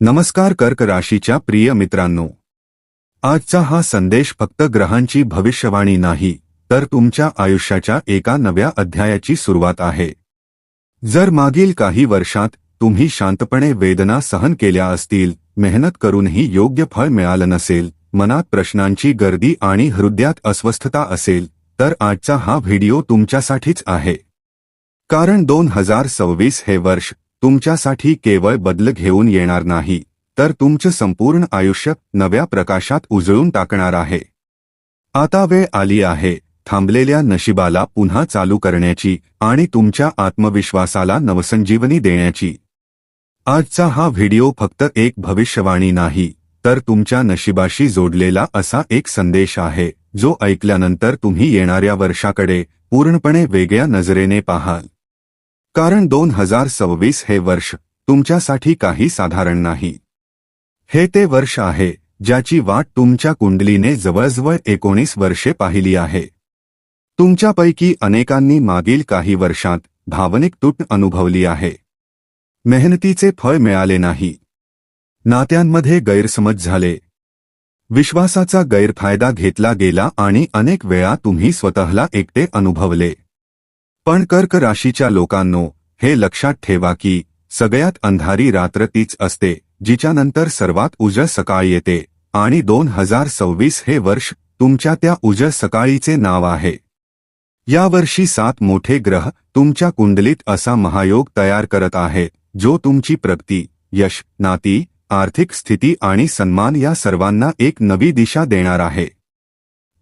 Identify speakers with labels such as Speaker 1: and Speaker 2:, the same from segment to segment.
Speaker 1: नमस्कार कर्क राशीच्या प्रिय मित्रांनो. आजचा हा संदेश फक्त ग्रहांची भविष्यवाणी नाही तर तुमच्या आयुष्याच्या एका नव्या अध्यायाची सुरुवात आहे. जर मागील काही वर्षात तुम्ही शांतपणे वेदना सहन केल्या असतील मेहनत करूनही योग्य फळ मिळालं नसेल मनात प्रश्नांची गर्दी आणि हृदयात अस्वस्थता असेल तर आजचा हा व्हिडिओ तुमच्यासाठीच आहे. कारण दोन हजार सव्वीस हे वर्ष तुमच्यासाठी केवळ बदल घेऊन येणार नाही तर तुमचं संपूर्ण आयुष्य नव्या प्रकाशात उजळून टाकणार आहे. आता वेळ आली आहे थांबलेल्या नशिबाला पुन्हा चालू करण्याची आणि तुमच्या आत्मविश्वासाला नवसंजीवनी देण्याची. आजचा हा व्हिडिओ फक्त एक भविष्यवाणी नाही तर तुमच्या नशिबाशी जोडलेला असा एक संदेश आहे जो ऐकल्यानंतर तुम्ही येणाऱ्या वर्षाकडे पूर्णपणे वेगळ्या नजरेने पाहाल. कारण दोन हजार सव्वीस हे वर्ष तुमच्यासाठी काही साधारण नाही. हे ते वर्ष आहे ज्याची वाट तुमच्या कुंडलीने जवळजवळ एकोणीस वर्षे पाहिली आहे. तुमच्यापैकी अनेकांनी मागील काही वर्षांत भावनिक तूट अनुभवली आहे. मेहनतीचे फळ मिळाले नाही. नात्यांमध्ये गैरसमज झाले. विश्वासाचा गैरफायदा घेतला गेला आणि अनेक वेळा तुम्ही स्वतःला एकटे अनुभवले. पण कर्क राशीच्या लोकांनो हे लक्षात ठेवा की सगळ्यात अंधारी रात्र तीच असते जिच्यानंतर सर्वात उजळ सकाळ येते आणि दोन हजार सव्वीस हे वर्ष तुमच्या त्या उजळ सकाळीचे नाव आहे. यावर्षी सात मोठे ग्रह तुमच्या कुंडलीत असा महायोग तयार करत आहे जो तुमची प्रगती यश नाती आर्थिक स्थिती आणि सन्मान या सर्वांना एक नवी दिशा देणार आहे.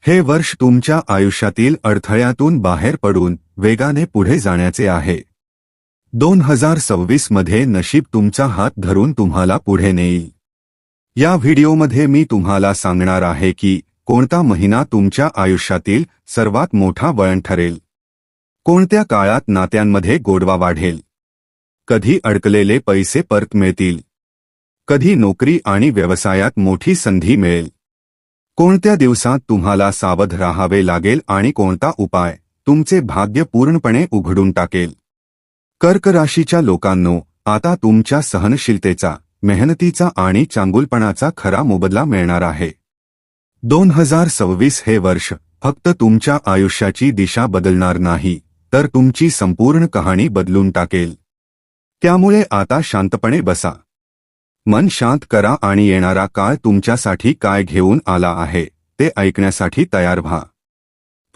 Speaker 1: हे वर्ष तुमच्या आयुष्यातील अडथळ्यातून बाहेर पडून वेगाने पुढे जाण्याचे आहे. दोन हजार सव्वीसमध्ये नशीब तुमचा हात धरून तुम्हाला पुढे नेईल. या व्हिडिओमध्ये मी तुम्हाला सांगणार आहे की कोणता महिना तुमच्या आयुष्यातील सर्वात मोठा वळण ठरेल. कोणत्या काळात नात्यांमध्ये गोडवा वाढेल. कधी अडकलेले पैसे परत मिळतील. कधी नोकरी आणि व्यवसायात मोठी संधी मिळेल. कोणत्या दिवसात तुम्हाला सावध राहावे लागेल आणि कोणता उपाय. तुमचे भाग्य पूर्णपणे उघडून टाकेल. कर्क राशीच्या लोकांनो आता तुमच्या सहनशीलतेचा मेहनतीचा आणि चांगुलपणाचा खरा मोबदला मिळणार आहे. दोन हजार सव्वीस हे वर्ष फक्त तुमच्या आयुष्याची दिशा बदलणार नाही तर तुमची संपूर्ण कहाणी बदलून टाकेल. त्यामुळे आता शांतपणे बसा. मन शांत करा आणि येणारा काळ तुमच्यासाठी काय घेऊन आला आहे ते ऐकण्यासाठी तयार व्हा.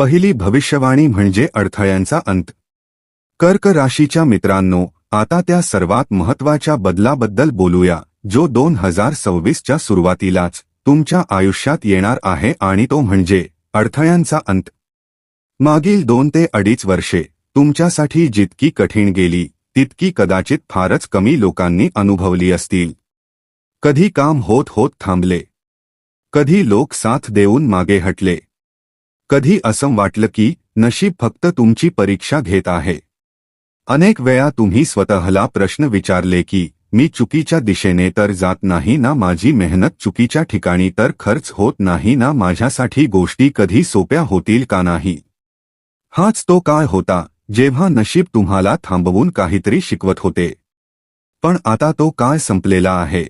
Speaker 1: पहिली भविष्यवाणी म्हणजे अडथळ्यांचा अंत. कर्क राशीच्या मित्रांनो आता त्या सर्वात महत्त्वाच्या बदलाबद्दल बोलूया जो दोन हजार सव्वीसच्या सुरुवातीलाच तुमच्या आयुष्यात येणार आहे आणि तो म्हणजे अडथळ्यांचा अंत. मागील दोन ते अडीच वर्षे तुमच्यासाठी जितकी कठीण गेली तितकी कदाचित फारच कमी लोकांनी अनुभवली असतील. कधी काम होत होत थांबले. कधी लोक साथ देऊन मागे हटले. कधी असं वाटलं की नशीब फक्त तुमची परीक्षा घेत आहे? अनेक वेळा तुम्ही स्वतःला प्रश्न विचारले की मी चुकीच्या दिशेने तर जात नाही ना माझी मेहनत चुकीच्या ठिकाणी तर खर्च होत नाही ना माझ्यासाठी गोष्टी कधी सोप्या होतील का नाही? हाच तो काळ होता जेव्हा नशीब तुम्हाला थांबवून काहीतरी शिकवत होते. पण आता तो काळ संपलेला आहे.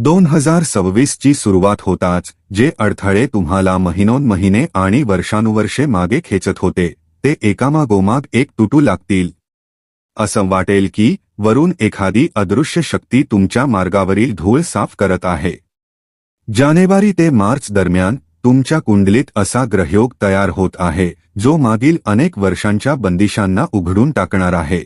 Speaker 1: दोन हजार सव्वीसची सुरुवात होताच जे अडथळे तुम्हाला महिनोन महिने आणि वर्षानुवर्षे मागे खेचत होते ते एकामागोमाग एक तुटू लागतील. असं वाटेल की वरून एखादी अदृश्य शक्ती तुमच्या मार्गावरील धूळ साफ करत आहे. जानेवारी ते मार्च दरम्यान तुमच्या कुंडलीत असा ग्रहयोग तयार होत आहे जो मागील अनेक वर्षांच्या बंदिशांना उघडून टाकणार आहे.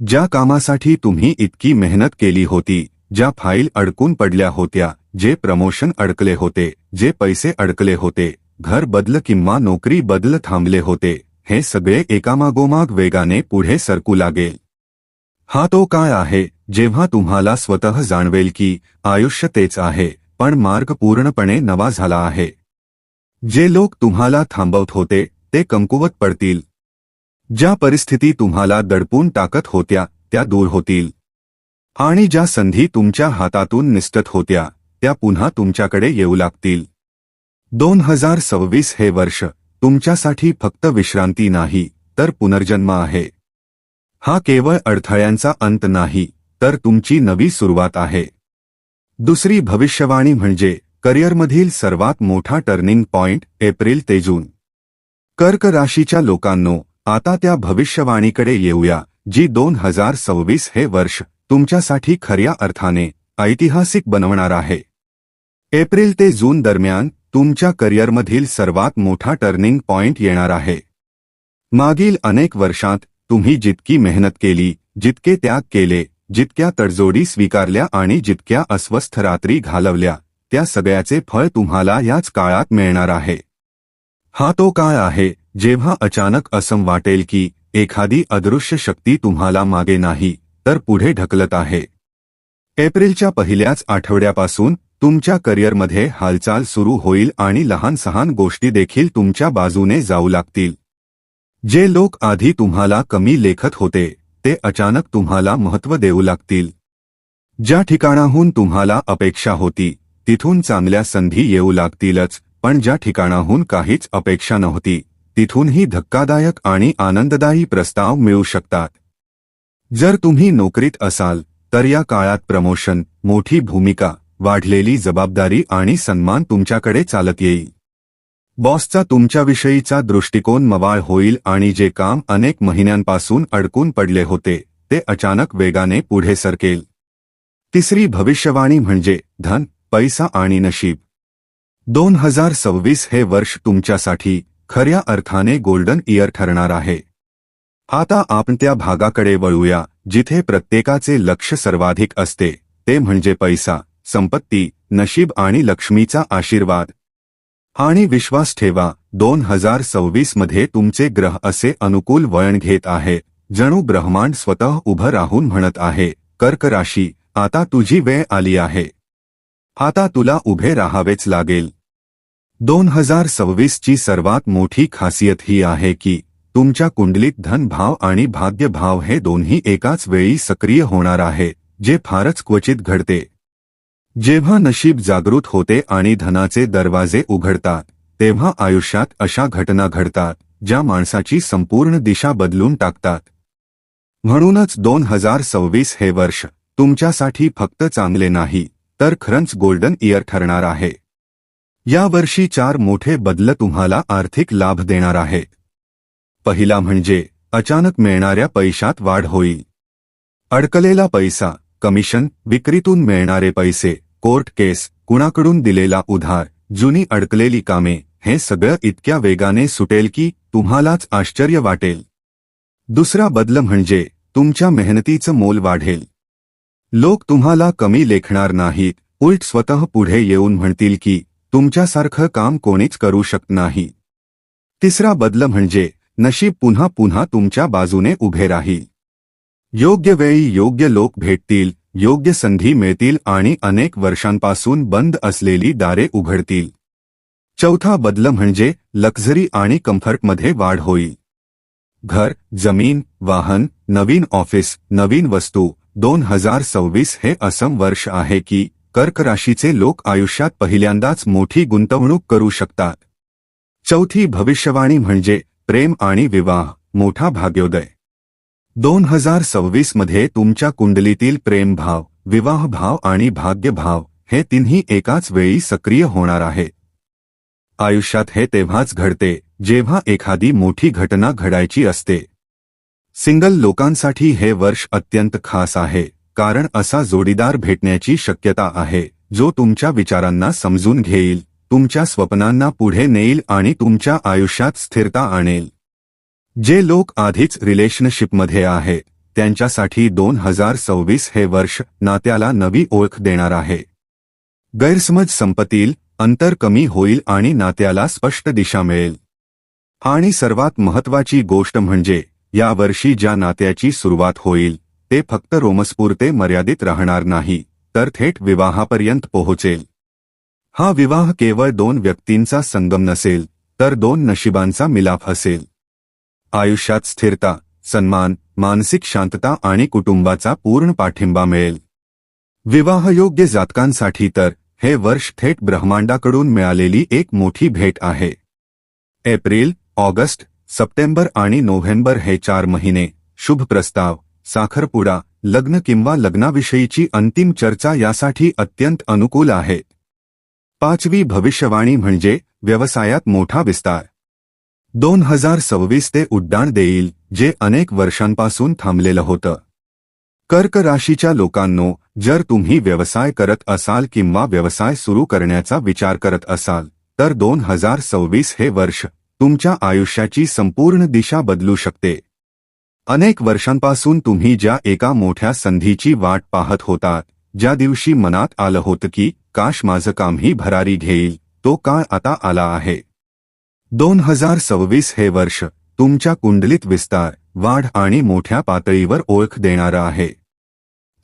Speaker 1: ज्या कामासाठी तुम्ही इतकी मेहनत केली होती ज्या फाईल अडकून पडल्या होत्या जे प्रमोशन अडकले होते जे पैसे अडकले होते घर बदल किंवा नोकरी बदल थांबले होते हे सगळे एकामागोमाग वेगाने पुढे सरकू लागेल. हा तो काय आहे जेव्हा तुम्हाला स्वतः जाणवेल की आयुष्य तेच आहे पण मार्ग पूर्णपणे नवा झाला आहे. जे लोक तुम्हाला थांबवत होते ते कमकुवत पडतील. ज्या परिस्थिती तुम्हाला दडपून टाकत होत्या त्या दूर होतील. आणि ज्या संधी तुमच्या हातातून निस्तत होत्या त्या पुन्हा तुमच्याकडे येऊ लागतील. दोन हजार सव्वीस हे वर्ष तुमच्यासाठी फक्त विश्रांती नाही तर पुनर्जन्म आहे. हा केवळ अडथळ्यांचा अंत नाही तर तुमची नवी सुरुवात आहे. दुसरी भविष्यवाणी म्हणजे करिअरमधील सर्वात मोठा टर्निंग पॉइंट एप्रिल ते जून. कर्क राशीच्या लोकांनो आता त्या भविष्यवाणीकडे येऊया जी दोन हजार सव्वीस हे वर्ष तुमच्यासाठी खऱ्या अर्थाने ऐतिहासिक बनवणार आहे. एप्रिल ते जून दरम्यान तुमच्या करिअरमधील सर्वात मोठा टर्निंग पॉइंट येणार आहे. मागील अनेक वर्षांत तुम्ही जितकी मेहनत केली जितके त्याग केले जितक्या तडजोडी स्वीकारल्या आणि जितक्या अस्वस्थ रात्री घालवल्या त्या सगळ्याचे फळ तुम्हाला याच काळात मिळणार आहे. हा तो काळ आहे जेव्हा अचानक असं वाटेल की एखादी अदृश्य शक्ती तुम्हाला मागे नाही. तर पुढे ढकलत आहे. एप्रिलच्या पहिल्याच आठवड्यापासून तुमच्या करिअरमध्ये हालचाल सुरू होईल आणि लहान सहान गोष्टी देखील तुमच्या बाजूने जाऊ लागतील. जे लोक आधी तुम्हाला कमी लेखत होते ते अचानक तुम्हाला महत्त्व देऊ लागतील. ज्या ठिकाणाहून तुम्हाला अपेक्षा होती तिथून चांगल्या संधी येऊ लागतीलच पण ज्या ठिकाणाहून काहीच अपेक्षा नव्हती तिथूनही धक्कादायक आणि आनंददायी प्रस्ताव मिळू शकतात. जर तुम्ही नोकरीत असाल तर या काळात प्रमोशन मोठी भूमिका वाढलेली जबाबदारी आणि सन्मान तुमच्याकडे चालत येईल. बॉसचा तुमच्याविषयीचा दृष्टिकोन मवाळ होईल आणि जे काम अनेक महिन्यांपासून अडकून पडले होते ते अचानक वेगाने पुढे सरकेल. तिसरी भविष्यवाणी म्हणजे धन पैसा आणि नशीब. दोन हजार सव्वीस हे वर्ष तुमच्यासाठी खऱ्या अर्थाने गोल्डन इयर ठरणार आहे. आता आपण त्या भागाकडे वळूया जिथे प्रत्येकाचे लक्ष सर्वाधिक असते ते म्हणजे पैसा संपत्ती नशीब आणि लक्ष्मीचा आशीर्वाद. आणि विश्वास ठेवा दोन हजार सव्वीसमध्ये तुमचे ग्रह असे अनुकूल वळण घेत आहे जणू ब्रह्मांड स्वतः उभं राहून म्हणत आहे कर्क राशी आता तुझी वेळ आली आहे. आता तुला उभे राहावेच लागेल. दोन हजार सव्वीसची सर्वात मोठी खासियत ही आहे की तुमच्या कुंडलीत धनभाव आणि भाग्यभाव हे दोन्ही एकाच वेळी सक्रिय होणार आहे जे फारच क्वचित घडते. जेव्हा नशीब जागृत होते आणि धनाचे दरवाजे उघडतात तेव्हा आयुष्यात अशा घटना घडतात ज्या माणसाची संपूर्ण दिशा बदलून टाकतात. म्हणूनच दोन हजार सव्वीस हे वर्ष तुमच्यासाठी फक्त चांगले नाही तर खरंच गोल्डन इयर ठरणार आहे. यावर्षी चार मोठे बदल तुम्हाला आर्थिक लाभ देणार आहेत पहिला म्हणजे अचानक मिळणाऱ्या पैशात वाढ होईल अडकलेला पैसा कमिशन विक्रीतून मिळणारे पैसे कोर्ट केस कुणाकडून दिलेला उधार जुनी अडकलेली कामे हे सगळं इतक्या वेगाने सुटेल की तुम्हालाच आश्चर्य वाटेल. दुसरा बदल म्हणजे तुमच्या मेहनतीचं मोल वाढेल. लोक तुम्हाला कमी लेखणार नाहीत उलट स्वतः पुढे येऊन म्हणतील की तुमच्यासारखं काम कोणीच करू शकत नाही. तिसरा बदल म्हणजे नशीब पुन्हा पुन्हा तुमच्या बाजूने उभे राहील. योग्य वेळी योग्य लोक भेटतील योग्य संधी मिळतील आणि अनेक वर्षांपासून बंद असलेली दारे उघडतील. चौथा बदल म्हणजे लक्झरी आणि कम्फर्टमध्ये वाढ होईल. घर जमीन वाहन नवीन ऑफिस नवीन वस्तू दोन हजार सव्वीस हे असम वर्ष आहे की कर्क राशीचे लोक आयुष्यात पहिल्यांदाच मोठी गुंतवणूक करू शकतात. चौथी भविष्यवाणी म्हणजे प्रेम आणि विवाह मोठा भाग्योदय. दोन हजार सव्वीसमध्ये तुमच्या कुंडलीतील प्रेमभाव विवाहभाव आणि भाग्यभाव हे तिन्ही एकाच वेळी सक्रिय होणार आहे. आयुष्यात हे तेव्हाच घडते जेव्हा एखादी मोठी घटना घडायची असते. सिंगल लोकांसाठी हे वर्ष अत्यंत खास आहे कारण असा जोडीदार भेटण्याची शक्यता आहे जो तुमच्या विचारांना समजून घेईल. तुमच्या स्वप्नांना पुढे नेईल आणि तुमच्या आयुष्यात स्थिरता आणेल. जे लोक आधीच रिलेशनशिपमध्ये आहे त्यांच्यासाठी दोन हजार सव्वीस हे वर्ष नात्याला नवी ओळख देणार आहे. गैरसमज संपतील अंतर कमी होईल आणि नात्याला स्पष्ट दिशा मिळेल. आणि सर्वात महत्वाची गोष्ट म्हणजे यावर्षी ज्या नात्याची सुरुवात होईल ते फक्त रोमस्पुरते मर्यादित राहणार नाही तर थेट विवाहापर्यंत पोहोचेल. हा विवाह केवळ दोन व्यक्तींचा संगम नसेल तर दोन नशिबांचा मिलाफ असेल. आयुष्यात स्थिरता सन्मान मानसिक शांतता आणि कुटुंबाचा पूर्ण पाठिंबा मिळेल. विवाहयोग्य जातकांसाठी तर हे वर्ष थेट ब्रह्मांडाकडून मिळालेली एक मोठी भेट आहे. एप्रिल ऑगस्ट सप्टेंबर आणि नोव्हेंबर हे चार महिने शुभ प्रस्ताव साखरपुडा लग्न किंवा लग्नाविषयीची अंतिम चर्चा यासाठी अत्यंत अनुकूल आहे. पाचवी भविष्यवाणी म्हणजे व्यवसायात मोठा विस्तार. दोन हजार सव्वीस ते उड्डाण देईल जे अनेक वर्षांपासून थांबलेलं होतं. कर्क राशीच्या लोकांनो जर तुम्ही व्यवसाय करत असाल किंवा व्यवसाय सुरू करण्याचा विचार करत असाल तर दोन हजार सव्वीस हे वर्ष तुमच्या आयुष्याची संपूर्ण दिशा बदलू शकते. अनेक वर्षांपासून तुम्ही ज्या एका मोठ्या संधीची वाट पाहत होतात ज्या दिवशी मनात आलं होतं की काश माझं कामही भरारी घेईल तो काळ आता आला आहे. दोन हजार सव्वीस हे वर्ष तुमच्या कुंडलीत विस्तार वाढ आणि मोठ्या पातळीवर ओळख देणारं आहे.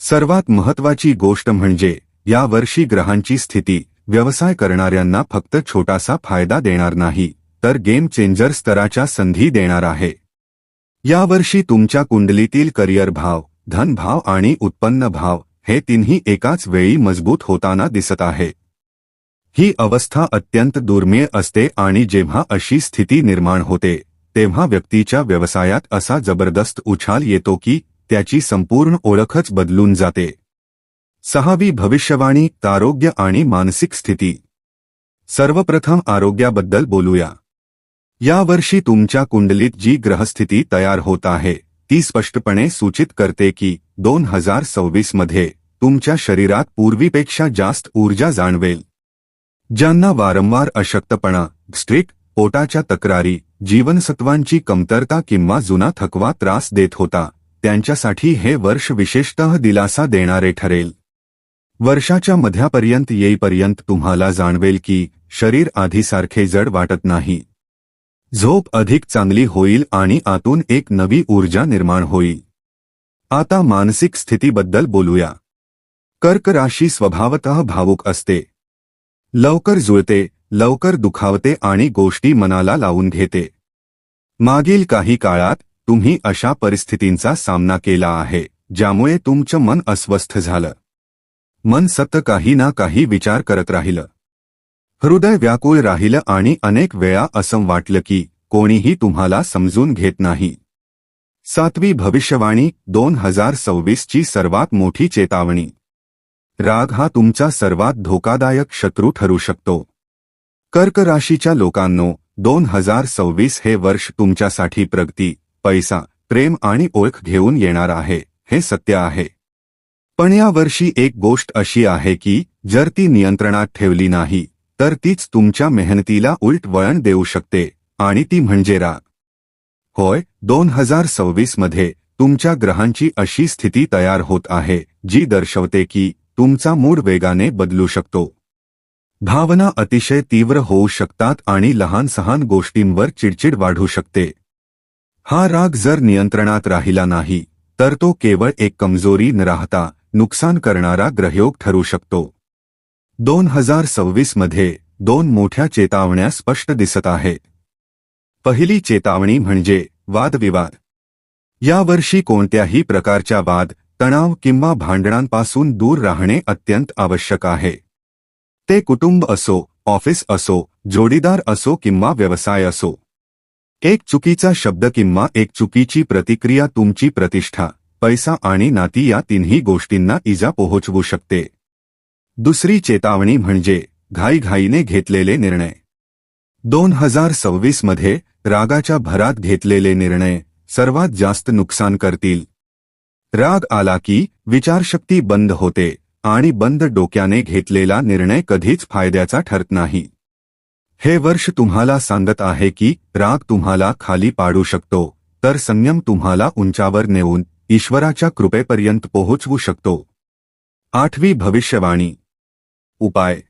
Speaker 1: सर्वात महत्वाची गोष्ट म्हणजे या वर्षी ग्रहांची स्थिती व्यवसाय करणाऱ्यांना फक्त छोटासा फायदा देणार नाही तर गेम चेंजर स्तराच्या संधी देणार आहे. यावर्षी तुमच्या कुंडलीतील करिअर भाव धनभाव आणि उत्पन्न भाव हे तिन्ही एकाच वेळी मज़बूत होताना दिसत आहे. ही अवस्था अत्यंत दुर्मिळ असते आणि जेव्हा अशी स्थिती निर्माण होते, तेव्हा व्यक्तीच्या व्यवसायात असा ज़बरदस्त उछाल येतो की त्याची संपूर्ण ओळखच बदलून जाते. सहावी भविष्यवाणी, आरोग्य आणि मानसिक स्थिती. सर्वप्रथम आरोग्याबद्दल बोलूया. यावर्षी तुमच्या कुंडलीत जी ग्रहस्थिती तयार होत आहे ती स्पष्टपणे सूचित करते की दोन हजार सव्वीसमध्ये तुमच्या शरीरात पूर्वीपेक्षा जास्त ऊर्जा जाणवेल. ज्यांना वारंवार अशक्तपणा स्ट्रिक पोटाच्या तक्रारी जीवनसत्वांची कमतरता किंवा जुना थकवा त्रास देत होता त्यांच्यासाठी हे वर्ष विशेषतः दिलासा देणारे ठरेल. वर्षाच्या मध्यापर्यंत येईपर्यंत तुम्हाला जाणवेल की शरीर आधीसारखे जड वाटत नाही. झोप अधिक चांगली होईल आणि आतून एक नवी ऊर्जा निर्माण होईल. आता मानसिक स्थितीबद्दल बोलूया. कर्क राशी स्वभावतः भावुक असते. लवकर जुळते लवकर दुखावते आणि गोष्टी मनाला लावून घेते. मागील काही काळात तुम्ही अशा परिस्थितींचा सामना केला आहे ज्यामुळे तुमचं मन अस्वस्थ झालं. मन सतत काही ना काही विचार करत राहिलं. हृदय व्याकुळ राहिलं आणि अनेक वेळा असं वाटलं की कोणीही तुम्हाला समजून घेत नाही. सातवी भविष्यवाणी दोन हजार सव्वीसची सर्वात मोठी चेतावणी. राग हा तुमचा सर्वात धोकादायक शत्रू ठरू शकतो. कर्क राशीच्या लोकांनो दोन हजार सव्वीस हे वर्ष तुमच्यासाठी प्रगती पैसा प्रेम आणि ओळख घेऊन येणार आहे हे सत्य आहे. पण या वर्षी एक गोष्ट अशी आहे की जर ती नियंत्रणात ठेवली नाही तर तीच तुमच्या मेहनतीला उलट वळण देऊ शकते आणि ती म्हणजे राग होय दोन हजार सव्वीसमध्ये तुमच्या ग्रहांची अशी स्थिती तयार होत आहे जी दर्शवते की तुमचा मूड वेगाने बदलू शकतो. भावना अतिशय तीव्र होऊ शकतात आणि लहान सहान गोष्टींवर चिडचिड वाढू शकते. हा राग जर नियंत्रणात राहिला नाही तर तो केवळ एक कमजोरी न राहता नुकसान करणारा ग्रहयोग ठरू शकतो. दोन हजार सव्वीसमध्ये दोन मोठ्या चेतावण्या स्पष्ट दिसत आहे. पहिली चेतावणी म्हणजे वादविवाद. यावर्षी कोणत्याही प्रकारच्या वाद तणाव किंवा भांडणांपासून दूर राहणे अत्यंत आवश्यक आहे. ते कुटुंब असो ऑफिस असो जोडीदार असो किंवा व्यवसाय असो. एक चुकीचा शब्द किंवा एक चुकीची प्रतिक्रिया तुमची प्रतिष्ठा पैसा आणि नाती या तिन्ही गोष्टींना इजा पोहोचवू शकते. दुसरी चेतावणी म्हणजे घाईघाईने घेतलेले निर्णय. दोन हजार सव्वीसमध्ये रागाच्या भरात घेतलेले निर्णय सर्वात जास्त नुकसान करतील. राग आला की विचारशक्ती बंद होते आणि बंद डोक्याने घेतलेला निर्णय कधीच फायद्याचा ठरत नाही. हे वर्ष तुम्हाला सांगत आहे की राग तुम्हाला खाली पाडू शकतो तर संयम तुम्हाला उंचावर नेऊन ईश्वराच्या कृपेपर्यंत पोहोचवू शकतो. आठवी भविष्यवाणी. उपाय.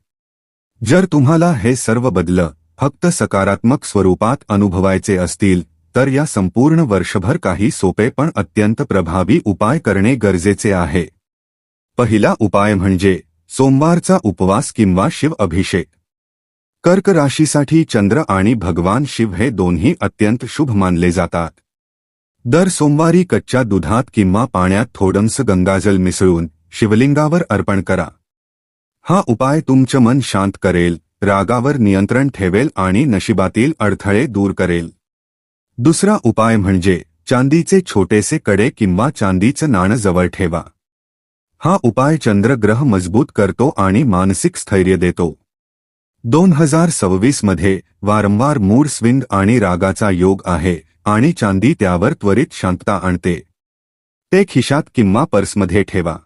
Speaker 1: जर तुम्हाला हे सर्व बदल फक्त सकारात्मक स्वरूपात अनुभवायचे असतील तर या संपूर्ण वर्षभर काही सोपे पण अत्यंत प्रभावी उपाय करणे गरजेचे आहे. पहिला उपाय म्हणजे सोमवारचा उपवास किंवा शिव अभिषेक. कर्क राशीसाठी चंद्र आणि भगवान शिव हे दोन्ही अत्यंत शुभ मानले जातात. दर सोमवारी कच्च्या दुधात किंवा पाण्यात थोडंस गंगाजल मिसळून शिवलिंगावर अर्पण करा. हा उपाय तुमचं मन शांत करेल रागावर नियंत्रण ठेवेल आणि नशिबातील अडथळे दूर करेल. दुसरा उपाय म्हणजे चांदीचे छोटेसे कडे किंवा चांदीचं नाणं जवळ ठेवा. हा उपाय चंद्रग्रह मजबूत करतो आणि मानसिक स्थैर्य देतो. दोन हजार सव्वीसमध्ये वारंवार मूड स्विंग आणि रागाचा योग आहे आणि चांदी त्यावर त्वरित शांतता आणते. ते खिशात किंवा पर्समध्ये ठेवा.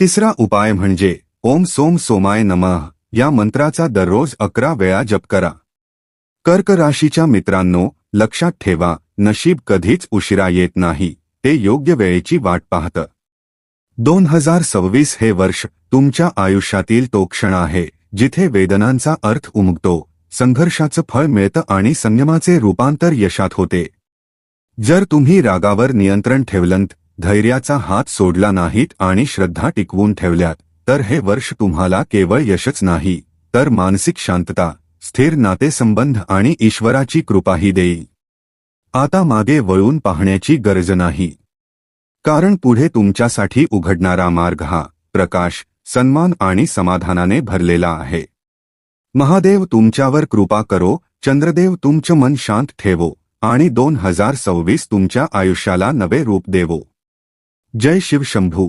Speaker 1: तिसरा उपाय म्हणजे ओम सोम सोमाय नमः. या मंत्राचा दररोज अकरा वेळा जप करा. कर्क राशीच्या मित्रांनो लक्षात ठेवा नशीब कधीच उशिरा येत नाही ते योग्य वेळेची वाट पाहतं. दोन हजार सव्वीस हे वर्ष तुमच्या आयुष्यातील तो क्षण आहे जिथे वेदनांचा अर्थ उमगतो संघर्षाचं फळ मिळतं आणि संयमाचे रूपांतर यशात होते. जर तुम्ही रागावर नियंत्रण ठेवलंत धैर्याचा हात सोडला नाहीत आणि श्रद्धा टिकवून ठेवल्यात तर हे वर्ष तुम्हाला केवळ यशच नाही तर मानसिक शांतता स्थिर नातेसंबंध आणि ईश्वराची कृपाही देईल. आता मागे वळून पाहण्याची गरज नाही. कारण पुढे तुमच्यासाठी उघडणारा मार्ग हा प्रकाश सन्मान आणि समाधानाने भरलेला आहे. महादेव तुमच्यावर कृपा करो चंद्रदेव तुमचं मन शांत ठेवो आणि दोन हजार सव्वीस तुमच्या आयुष्याला नवे रूप देवो. जय शिव शंभू.